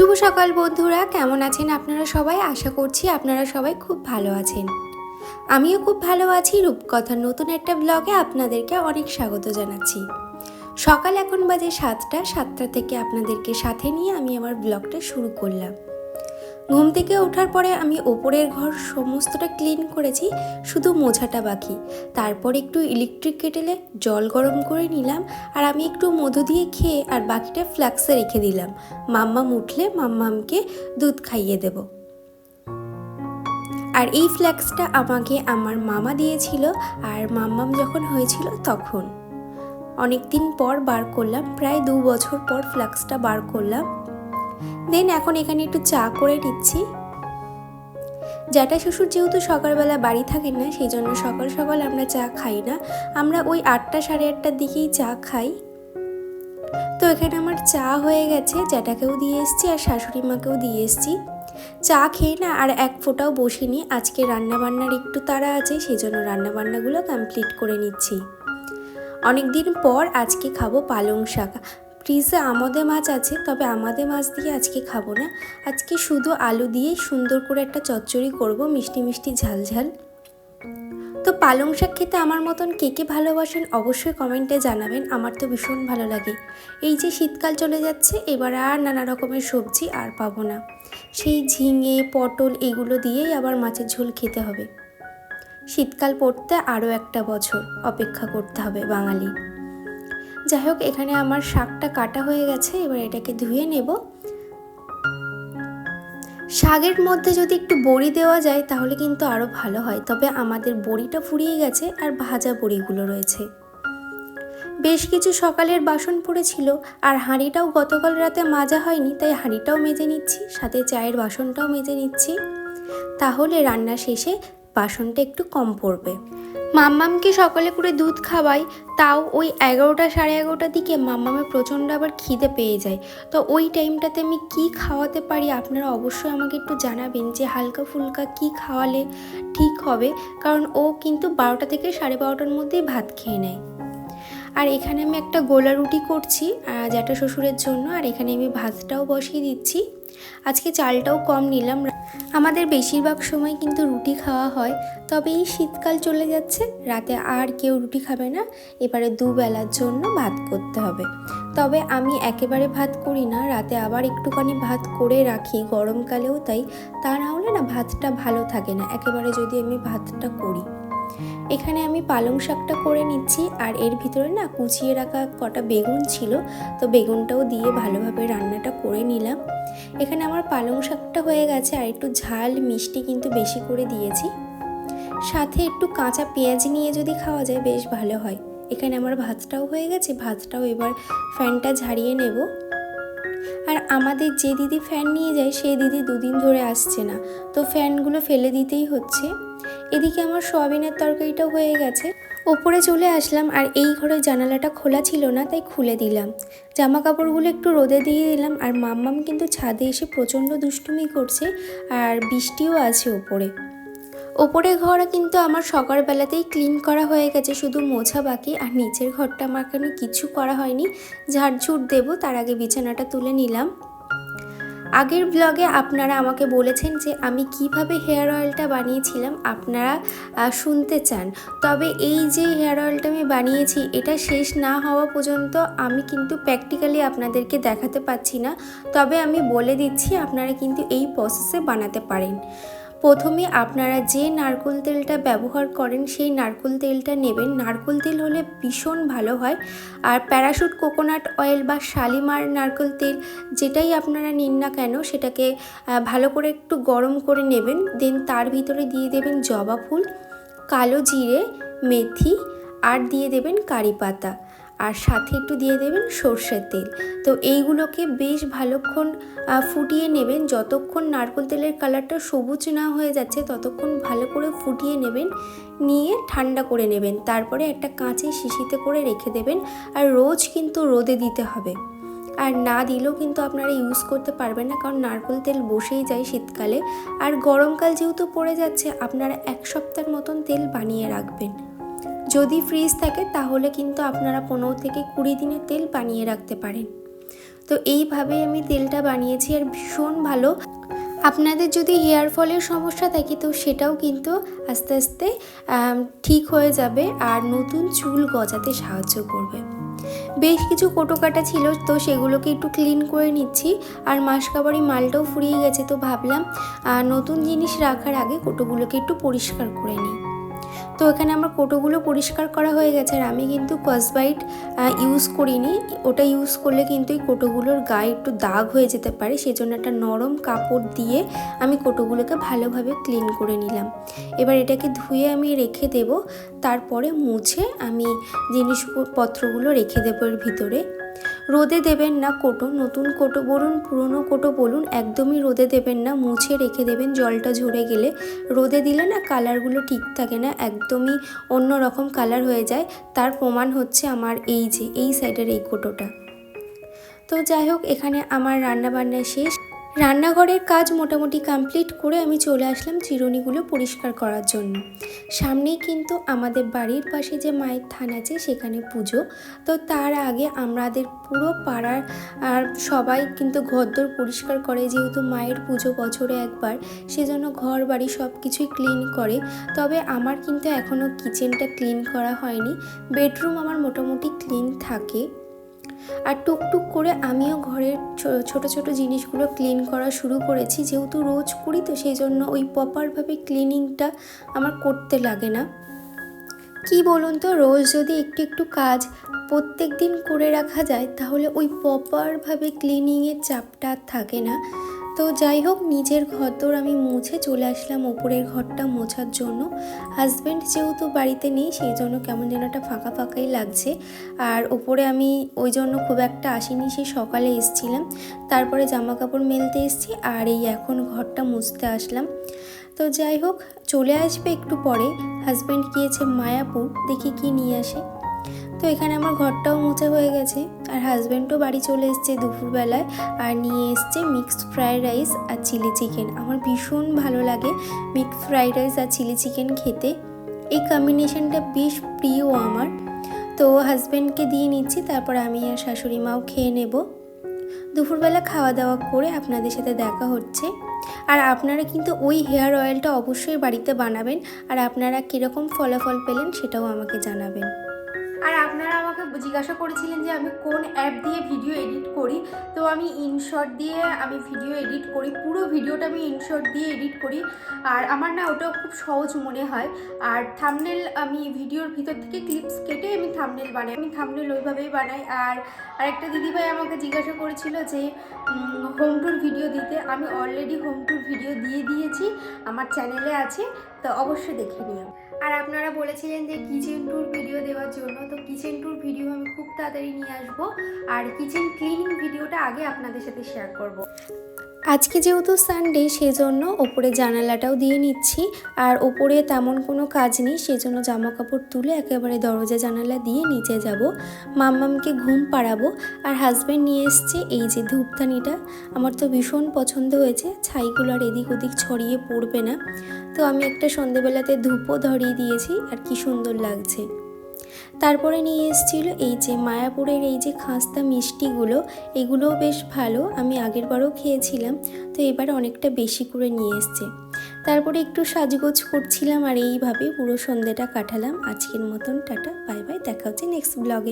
শুভ সকাল বন্ধুরা, কেমন আছেন আপনারা সবাই? আশা করছি আপনারা সবাই খুব ভালো আছেন। আমিও খুব ভালো আছি, রূপকথার নতুন একটা ব্লগে আপনাদেরকে অনেক স্বাগত জানাচ্ছি। সকাল এখন বাজে সাতটা সাতটা থেকে আপনাদেরকে সাথে নিয়ে আমি আমার ব্লগটা শুরু করলাম। ঘুম থেকে ওঠার পরে আমি ওপরের ঘর সমস্তটা ক্লিন করেছি, শুধু মোছাটা বাকি। তারপর একটু ইলেকট্রিক কেটেলে জল গরম করে নিলাম আর আমি একটু মধু দিয়ে খেয়ে আর বাকিটা ফ্লাক্সে রেখে দিলাম। মাম্মাম উঠলে মাম্মামকে দুধ খাইয়ে দেব। আর এই ফ্ল্যাক্সটা আমাকে আমার মামা দিয়েছিল আর মাম্মাম যখন হয়েছিল তখন। অনেক দিন পর বার করলাম, প্রায় দু বছর পর ফ্ল্যাক্সটা বার করলাম। দেন এখন এখানে একটু চা করে নিচ্ছি। জ্যাঠা শ্বশুর যেহেতু সকালবেলা বাড়ি থাকেন না সেই জন্য সকাল সকাল আমরা চা খাই না। আমরা ওই আটটা সাড়ে আটটার দিকেই চা খাই। তো এখানে আমার চা হয়ে গেছে, জ্যাঠাকেও দিয়ে এসছি আর শাশুড়ি মাকেও দিয়ে এসছি। চা খেয়ে না আর এক ফোঁটাও বসিনি, আজকে রান্না বান্নার একটু তাড়া আছে সেই জন্য রান্না বান্নাগুলো কমপ্লিট করে নিচ্ছি। অনেক দিন পর আজকে খাব পালং শাক। ফ্রিজে আমাদের মাছ আছে, তবে আমাদের মাছ দিয়ে আজকে খাব না। আজকে শুধু আলু দিয়ে সুন্দর করে একটা চচ্চড়ি করব, মিষ্টি মিষ্টি ঝাল ঝাল। তো পালং শাক খেতে আমার মতন কে কে ভালোবাসেন অবশ্যই কমেন্টে জানাবেন, আমার তো ভীষণ ভালো লাগে। এই যে শীতকাল চলে যাচ্ছে, এবার আর নানা রকমের সবজি আর পাবো না। সেই ঝিঙে, পটল এগুলো দিয়েই আবার মাছের ঝোল খেতে হবে। শীতকাল পড়তে আরও একটা বছর অপেক্ষা করতে হবে বাঙালি। যাই হোক, এখানে আমার শাকটা কাটা হয়ে গেছে, এবার এটাকে ধুয়ে নেব। শাকের মধ্যে যদি একটু বড়ি দেওয়া যায়, তাহলে কিন্তু আরও ভালো হয়। তবে আমাদের বড়িটা ফুরিয়ে গেছে, আর ভাজা বড়িগুলো রয়েছে। বেশ কিছু সকালের বাসন পড়েছিল, আর হাঁড়িটাও গতকাল রাতে মাজা হয়নি, তাই হাঁড়িটাও মেজে নিচ্ছি, সাথে চায়ের বাসনটাও মেজে নিচ্ছি। তাহলে রান্না শেষে বাসনটা একটু কম পড়বে। মাম্মামকে সকালে করে দুধ খাওয়াই, তাও ওই এগারোটা সাড়ে এগারোটার দিকে মাম্মামের প্রচণ্ড আবার খিদে পেয়ে যায়। তো ওই টাইমটাতে আমি কি খাওয়াতে পারি আপনারা অবশ্যই আমাকে একটু জানাবেন যে হালকা ফুলকা কি খাওয়ালে ঠিক হবে, কারণ ও কিন্তু বারোটা থেকে সাড়ে বারোটার মধ্যেই ভাত খেয়ে নেয়। আর এখানে আমি একটা গোলা রুটি করছি জ্যাঠা শ্বশুরের জন্য, আর এখানে আমি ভাতটাও বসিয়ে দিচ্ছি। আজকে চালটাও কম নিলাম আমাদের বেশিরভাগ সময় কিন্তু রুটি খাওয়া হয়, তবে এই শীতকাল চলে যাচ্ছে, রাতে আর কেউ রুটি খাবে না, এবারে দুবেলার জন্য ভাত করতে হবে। তবে আমি একেবারে ভাত করি না, রাতে আবার একটুখানি ভাত করে রাখি গরমকালেও তাই, তা না হলে না ভাতটা ভালো থাকে না, একেবারে যদি আমি ভাতটা করি। এখানে আমি পালং শাকটা করে নিচ্ছি, আর এর ভিতরে না কুচিয়ে রাখা কটা বেগুন ছিল, তো বেগুনটাও দিয়ে ভালোভাবে রান্নাটা করে নিলাম। এখানে আমার পালং শাকটা হয়ে গেছে আর একটু ঝাল মিষ্টি কিন্তু বেশি করে দিয়েছি। সাথে একটু কাঁচা পেঁয়াজ নিয়ে যদি খাওয়া যায় বেশ ভালো হয়। এখানে আমার ভাতটাও হয়ে গেছে, ভাতটাও এবার ফ্যানটা ঝাড়িয়ে নেব। আর আমাদের যে দিদি ফ্যান নিয়ে যায়, সেই দিদি দুদিন ধরে আসছে না। তো ফ্যানগুলো ফেলে দিতেই হচ্ছে। এদিকে আমার সোয়াবিনের তরকারিটাও হয়ে গেছে। ওপরে চলে আসলাম আর এই ঘরের জানালাটা খোলা ছিল না, তাই খুলে দিলাম। জামা কাপড়গুলো একটু রোদে দিয়ে দিলাম আর মাম্মাম কিন্তু ছাদে এসে প্রচণ্ড দুষ্টুমি করছে আর বৃষ্টিও আছে ওপরে। ওপরের ঘর কিন্তু আমার সকালবেলাতেই ক্লিন করা হয়ে গেছে, শুধু মোছা বাকি। আর নিচের ঘরটা আমার কেন কিছু করা হয়নি। ঝাড়ঝুট দেবো, তার আগে বিছানাটা তুলে নিলাম। আগের ব্লগে আপনারা আমাকে বলেছেন যে আমি কীভাবে হেয়ার অয়েলটা বানিয়েছিলাম, আপনারা শুনতে চান। তবে এই যে হেয়ার অয়েলটা আমি বানিয়েছি, এটা শেষ না হওয়া পর্যন্ত আমি কিন্তু প্র্যাকটিক্যালি আপনাদেরকে দেখাতে পাচ্ছি না। তবে আমি বলে দিচ্ছি, আপনারা কিন্তু এই প্রসেসে বানাতে পারেন। প্রথমে আপনারা যে নারকোল তেলটা ব্যবহার করেন, সেই নারকোল তেলটা নেবেন। নারকোল তেল হলে ভীষণ ভালো হয়। আর প্যারাশুট, কোকোনাট অয়েল বা শালিমার নারকোল তেল যেটাই আপনারা নিন না কেন, সেটাকে ভালো করে একটু গরম করে নেবেন। দেন তার ভিতরে দিয়ে দেবেন জবা ফুল, কালো জিরে, মেথি, আর দিয়ে দেবেন কারি পাতা। আর সাথে একটু দিয়ে দেবেন সর্ষের তেল। তো এইগুলোকে বেশ ভালোক্ষণ ফুটিয়ে নেবেন। যতক্ষণ নারকোল তেলের কালারটা সবুজ না হয়ে যাচ্ছে, ততক্ষণ ভালো করে ফুটিয়ে নেবেন। নিয়ে ঠান্ডা করে নেবেন। তারপরে একটা কাঁচে শিশিতে করে রেখে দেবেন। আর রোজ কিন্তু রোদে দিতে হবে। আর না দিলেও কিন্তু আপনারা ইউজ করতে পারবেন না, কারণ নারকোল তেল বসেই যায় শীতকালে। আর গরমকাল যেহেতু পড়ে যাচ্ছে, আপনারা এক সপ্তাহের মতন তেল বানিয়ে রাখবেন। যদি ফ্রিজ থাকে, তাহলে কিন্তু আপনারা পনেরো থেকে কুড়ি দিনের তেল বানিয়ে রাখতে পারেন। তো এইভাবে আমি তেলটা বানিয়েছি, আর ভীষণ ভালো। আপনাদের যদি হেয়ার ফলের সমস্যা থাকে, তো সেটাও কিন্তু আস্তে আস্তে ঠিক হয়ে যাবে, আর নতুন চুল গজাতে সাহায্য করবে। বেশ কিছু কোটো কাটা ছিল, তো সেগুলোকে একটু ক্লিন করে নিচ্ছি, আর মাসকাবারি মালটাও ফুরিয়ে গেছে, তো ভাবলাম নতুন জিনিস রাখার আগে কোটোগুলোকে একটু পরিষ্কার করে নিই। তো এখানে আমার কোটোগুলো পরিষ্কার করা হয়ে গেছে আর আমি কিন্তু কসবাইট ইউজ করিনি। ওটা ইউজ করলে কিন্তু এই কোটোগুলোর গায়ে একটু দাগ হয়ে যেতে পারে, সেজন্য একটা নরম কাপড় দিয়ে আমি কোটোগুলোকে ভালোভাবে ক্লিন করে নিলাম। এবার এটাকে ধুয়ে আমি রেখে দেব, তারপরে মুছে আমি জিনিসপত্রগুলো রেখে দেবো এর ভিতরে। রোদে দেবেন না কোটো, নতুন কোটো বলুন, পুরনো কোটো বলুন, একদমই রোদে দেবেন না, মুছে রেখে দেবেন, জলটা ঝরে গেলে। রোদে দিলে না কালারগুলো ঠিক থাকে না, একদমই অন্য রকম কালার হয়ে যায়। তার প্রমাণ হচ্ছে আমার এই যে, এই সাইডের এই কোটোটা। তো যাই হোক, এখানে আমার রান্নাবান্না শেষ। রান্নাঘরের কাজ মোটামুটি কমপ্লিট করে আমি চলে আসলাম চিরুনিগুলো পরিষ্কার করার জন্য। সামনেই কিন্তু আমাদের বাড়ির পাশে যে মায়ের থান আছে, সেখানে পুজো। তো তার আগে আমাদের পুরো পাড়ার আর সবাই কিন্তু ঘরদোর পরিষ্কার করে, যেহেতু মায়ের পুজো বছরে একবার, সেজন্য ঘর বাড়ি সব কিছুই ক্লিন করে। তবে আমার কিন্তু এখনও কিচেনটা ক্লিন করা হয়নি। বেডরুম আমার মোটামুটি ক্লিন থাকে। আর টুকটুক করে আমিও ঘরের ছোট ছোট জিনিসগুলো ক্লিন করা শুরু করেছি। যেহেতু রোজ করি তো সেই জন্য ওই প্রপারভাবে ক্লিনিংটা আমার করতে লাগে না। কি বলুন তো, রোজ যদি একটু একটু কাজ প্রত্যেক দিন করে রাখা যায়, তাহলে ওই প্রপারভাবে ক্লিনিংয়ের চাপটা থাকে না। তো যাই হোক, নিজের ঘরদোর আমি মুছে চলে আসলাম ওপরের ঘরটা মোছার জন্য। হাজব্যান্ড যেহেতু বাড়িতে নেই, সেই জন্য কেমন যেন একটা ফাঁকা ফাঁকাই লাগছে। আর ওপরে আমি ওই জন্য খুব একটা আসিনি, সেই সকালে এসছিলাম। তারপরে জামা কাপড় মেলতে এসছি আর এই এখন ঘরটা মুছতে আসলাম। তো যাই হোক, চলে আসবে একটু পরে। হাজব্যান্ড গিয়েছে মায়াপুর, দেখি কি নিয়ে আসে। তো এখানে আমার ঘরটাও মোছা হয়ে গেছে আর হাজব্যান্ডও বাড়ি চলে এসছে দুপুরবেলায় আর নিয়ে এসছে মিক্সড ফ্রায়েড রাইস আর চিলি চিকেন আমার ভীষণ ভালো লাগে মিক্সড ফ্রায়েড রাইস আর চিলি চিকেন খেতে। এই কম্বিনেশনটা বেশ প্রিয় আমার। তো হাজব্যান্ডকে দিয়ে নিচ্ছি, তারপর আমি আর শাশুড়ি মাও খেয়ে নেব। দুপুরবেলা খাওয়া দাওয়া করে আপনাদের সাথে দেখা হচ্ছে। আর আপনারা কিন্তু ওই হেয়ার অয়েলটা অবশ্যই বাড়িতে বানাবেন। আর আপনারা কীরকম ফলাফল পেলেন সেটাও আমাকে জানাবেন। আর আপনারা আমাকে জিজ্ঞাসা করেছিলেন যে আমি কোন অ্যাপ দিয়ে ভিডিও এডিট করি, তো আমি ইনশট দিয়ে আমি ভিডিও এডিট করি, পুরো ভিডিওটা আমি ইনশট দিয়ে এডিট করি। আর আমার না ওটা খুব সহজ মনে হয়। আর থামনেল আমি ভিডিওর ভিতর থেকে ক্লিপস কেটে আমি থামনেল বানাই। আমি থামনেল ওইভাবেই বানাই। আর আরেকটা দিদিভাই আমাকে জিজ্ঞাসা করেছিল যে হোম টুর ভিডিও দিতে। আমি অলরেডি হোম টুর ভিডিও দিয়ে দিয়েছি, আমার চ্যানেলে আছে, তো অবশ্যই দেখে নিও। আর আপনারা বলেছিলেন যে কিচেন টুর ভিডিও দেওয়ার জন্য তো কিচেন ট্যুর ভিডিও আমি খুব তাড়াতাড়ি নিয়ে আসব। আর কিচেন ক্লিনিং ভিডিওটা আগে আপনাদের সাথে শেয়ার করব। আজকে যেহেতু সানডে সেজন্য ওপরে জানালাটাও দিয়ে নিচ্ছি। আর ওপরে তেমন কোনো কাজ নেই, সেজন্য জামা কাপড় তুলে একেবারে দরজা জানালা দিয়ে নিচে যাব। মাম্মামকে ঘুম পাড়াবো। আর হাজব্যান্ড নিয়ে এসছে এই যে ধূপদানিটা আমার তো ভীষণ পছন্দ হয়েছে, ছাইগুলো আর এদিক ওদিক ছড়িয়ে পড়বে না। তো আমি একটা সন্ধেবেলাতে ধূপও ধরিয়ে দিয়েছি, আর কি সুন্দর লাগছে। তারপরে নিয়ে এসেছিল এই যে মায়াপুরের এই যে খাস্তা মিষ্টিগুলো, এগুলোও বেশ ভালো, আমি আগের বারও খেয়েছিলাম, তো এবার অনেকটা বেশি করে নিয়ে এসছে। তারপরে একটু সাজগোজ করছিলাম আর এইভাবে পুরো সন্ধ্যেটা কাটালাম। আজকের মতন টাটা, বাই বাই, দেখা হচ্ছে নেক্সট ব্লগে